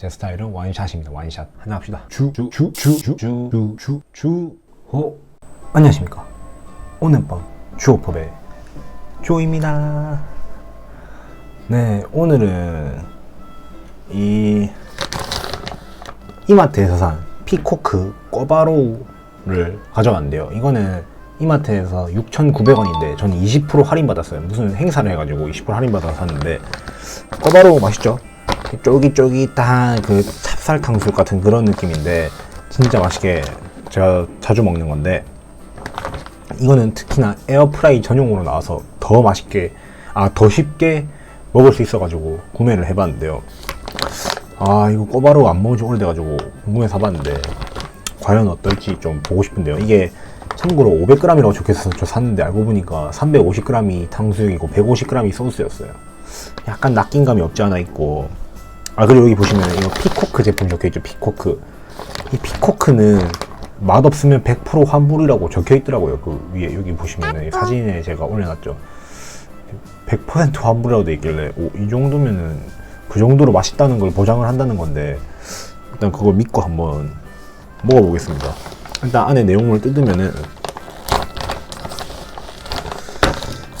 제 스타일은 원샷입니다. 원샷. 하나 합시다. 주, 주, 주, 주, 주, 주, 주, 주, 주, 호. 안녕하십니까. 오늘 밤 주호법의 조입니다. 네, 오늘은 이 이마트에서 산 피코크 꼬바로우를 가져왔는데요. 이거는 이마트에서 6,900원인데 저는 20% 할인 받았어요. 무슨 행사를 해가지고 20% 할인 받아서 샀는데 꼬바로우 맛있죠? 쫄깃쫄깃한 그 찹쌀 탕수육 같은 그런 느낌인데 진짜 맛있게 제가 자주 먹는 건데 이거는 특히나 에어프라이 전용으로 나와서 더 맛있게 아 더 쉽게 먹을 수 있어가지고 구매를 해봤는데요. 아 이거 꼬바로우 안 먹은 지 오래돼가지고 궁금해서 사봤는데 과연 어떨지 좀 보고 싶은데요. 이게 참고로 500g이라고 적혀있어서 저 샀는데 알고 보니까 350g이 탕수육이고 150g이 소스였어요. 약간 낚인 감이 없지 않아 있고 아 그리고 여기 보시면 이거 피코크 제품 적혀있죠 피코크. 이 피코크는 맛없으면 100% 환불이라고 적혀있더라고요 그 위에. 여기 보시면 은 사진에 제가 올려놨죠. 100% 환불이라고 돼 있길래 오, 이 정도면은 그 정도로 맛있다는 걸 보장을 한다는 건데 일단 그걸 믿고 한번 먹어보겠습니다. 일단 안에 내용물을 뜯으면은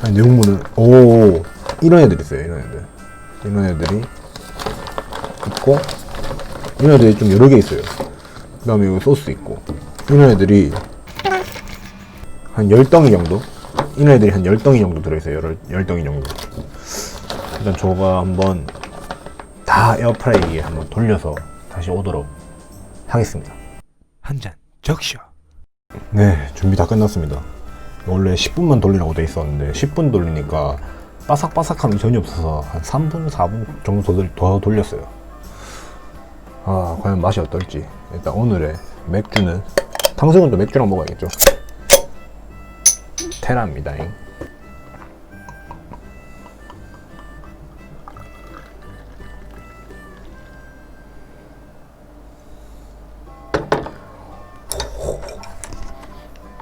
아니, 내용물은 오 이런 애들 있어요 이런 애들. 이런 애들이 있고 이런 애들이 좀 여러 개 있어요. 그 다음에 여기 소스 있고. 이런 애들이 한 10덩이 정도? 이런 애들이 한 10덩이 정도 들어있어요. 열, 10 덩이 정도. 일단 저가 한번 다 에어프라이기에 한번 돌려서 다시 오도록 하겠습니다. 한 잔 적셔. 네 준비 다 끝났습니다. 원래 10분만 돌리라고 돼 있었는데 10분 돌리니까 바삭바삭함이 전혀 없어서 한 3분, 4분 정도 더 돌렸어요. 아, 과연 맛이 어떨지. 일단 오늘의 맥주는 탕수육은 또 맥주랑 먹어야겠죠. 테라입니다잉.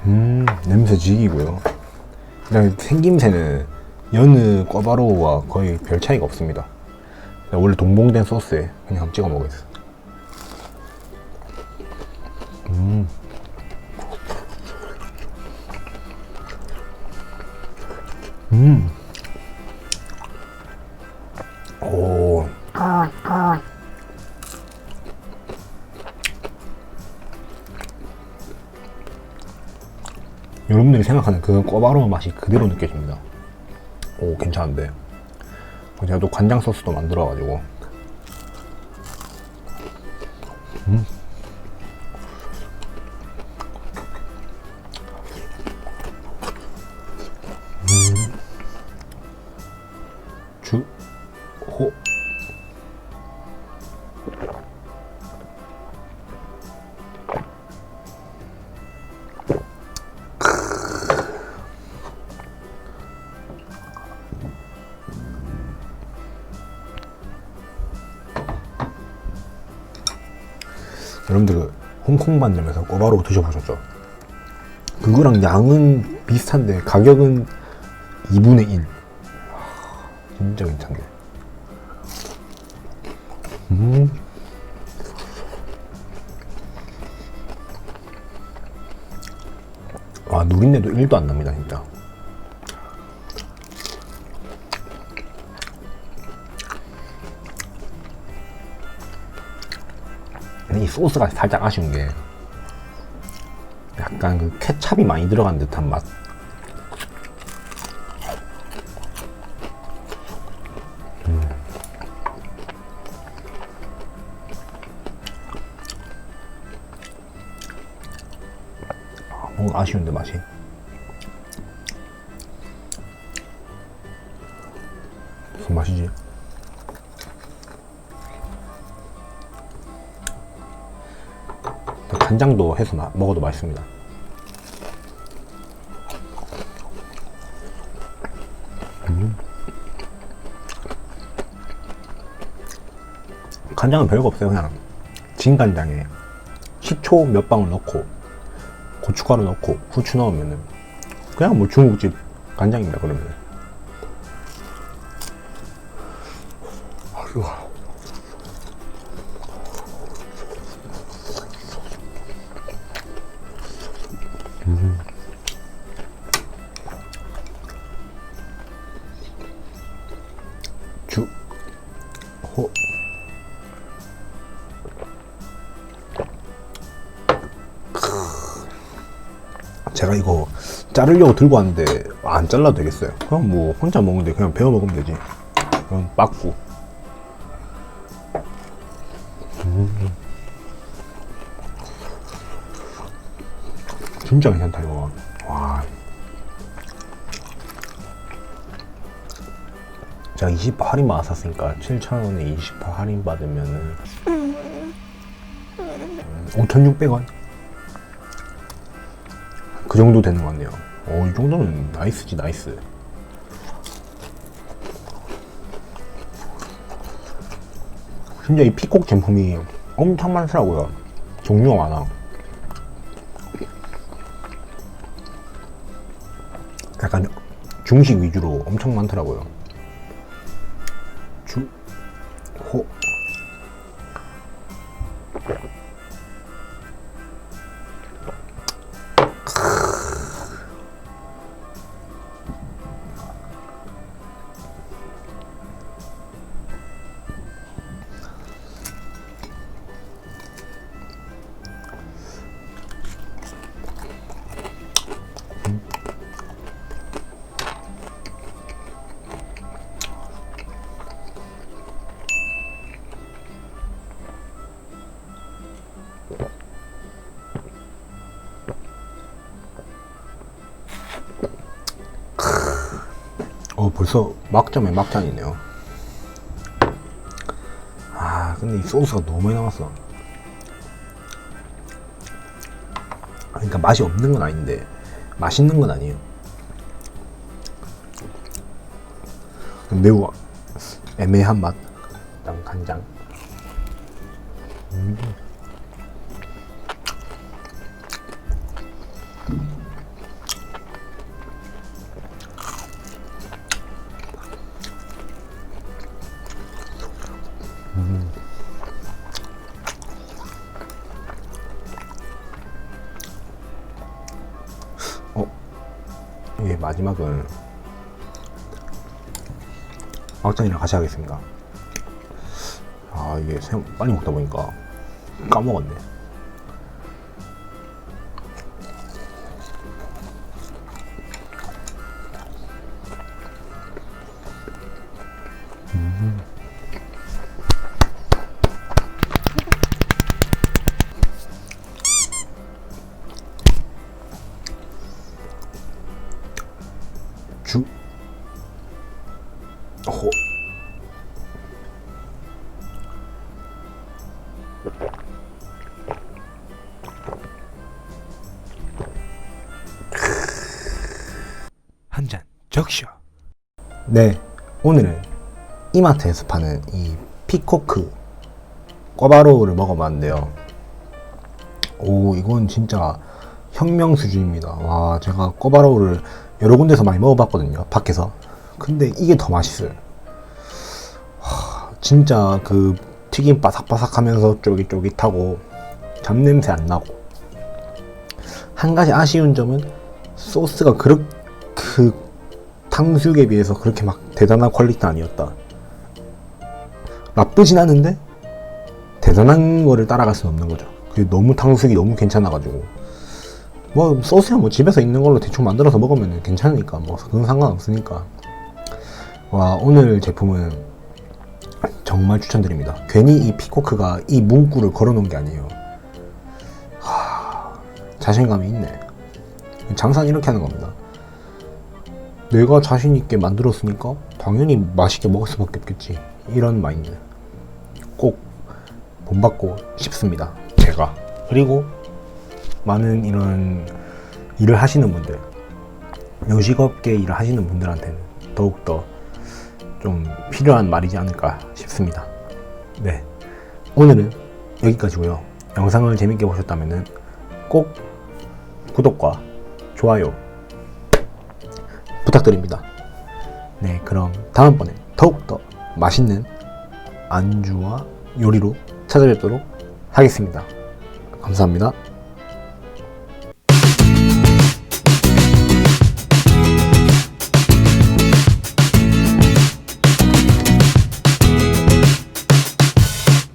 음, 냄새 지기고요. 그냥 생김새는 여느 꿔바로우와 거의 별 차이가 없습니다. 원래 동봉된 소스에 그냥 찍어. 음. 여러분들이 생각하는 그 꿔바로우 맛이 그대로 느껴집니다. 오 괜찮은데 어, 제가 또 간장 소스도 만들어가지고 음. 음. 주, 호. 여러분들 그 홍콩 반점에서 꼬바로우 드셔보셨죠? 그거랑 양은 비슷한데 가격은 2분의 1. 진짜 괜찮네. 음. 와 누린내도 1도 안 납니다 진짜. 이 소스가 살짝 아쉬운 게 약간 그 케찹이 많이 들어간 듯한 맛. 음. 아, 뭔가 아쉬운데 맛이. 무슨 맛이지? 간장도 해서 나- 먹어도 맛있습니다. 음. 간장은 별거 없어요. 그냥 진간장에 식초 몇 방울 넣고 고춧가루 넣고 후추 넣으면은 그냥 뭐 중국집 간장입니다. 그러면. 아이 어? 제가 이거 자르려고 들고 왔는데 안 잘라도 되겠어요? 그냥 뭐 혼자 먹는데 그냥 배워 먹으면 되지. 그럼 빠꾸 음. 진짜 괜찮다 이거. 와. 제가 20% 할인 받아 샀으니까 7,000원에 20% 할인 받으면은 5,600원? 그 정도 되는 것 같네요. 오, 이 정도는 나이스지, 나이스. 심지어 이 피콕 제품이 엄청 많더라고요. 종류가 많아. 약간 중식 위주로 엄청 많더라고요. 호. 벌써 막점에 막장이네요. 아, 근데 이 소스가 너무 많이 남았어. 그러니까 맛이 없는 건 아닌데, 맛있는 건 아니에요. 매우 애매한 맛. 일단 간장. 음. 마지막은 막장이랑 같이 하겠습니다. 아 이게 생 빨리 먹다 보니까 까먹었네. 호, 한잔 적셔. 네, 오늘은 이마트에서 파는 이 피코크 꿔바로우를 먹어봤는데요. 오, 이건 진짜 혁명 수준입니다. 와, 제가 꿔바로우를 여러 군데서 많이 먹어봤거든요. 밖에서. 근데 이게 더 맛있어요. 하, 진짜 그 튀김 바삭바삭하면서 쫄깃쫄깃하고 잡냄새 안 나고 한 가지 아쉬운 점은 소스가 그렇게 그 탕수육에 비해서 그렇게 막 대단한 퀄리티 아니었다. 나쁘진 않은데 대단한 거를 따라갈 수는 없는 거죠. 그게 너무 탕수육이 너무 괜찮아가지고 뭐 소스야 뭐 집에서 있는 걸로 대충 만들어서 먹으면 괜찮으니까 뭐 그건 상관없으니까 와 오늘 제품은 정말 추천드립니다. 괜히 이 피코크가 이 문구를 걸어놓은 게 아니에요. 하, 자신감이 있네. 장사는 이렇게 하는 겁니다. 내가 자신 있게 만들었으니까 당연히 맛있게 먹을 수밖에 없겠지. 이런 마인드 꼭 본받고 싶습니다. 제가 그리고 많은 이런 일을 하시는 분들, 요식업계 일을 하시는 분들한테는 더욱더 좀 필요한 말이지 않을까 싶습니다. 네. 오늘은 여기까지고요. 영상을 재밌게 보셨다면 꼭 구독과 좋아요 부탁드립니다. 네, 그럼 다음번에 더욱더 맛있는 안주와 요리로 찾아뵙도록 하겠습니다. 감사합니다.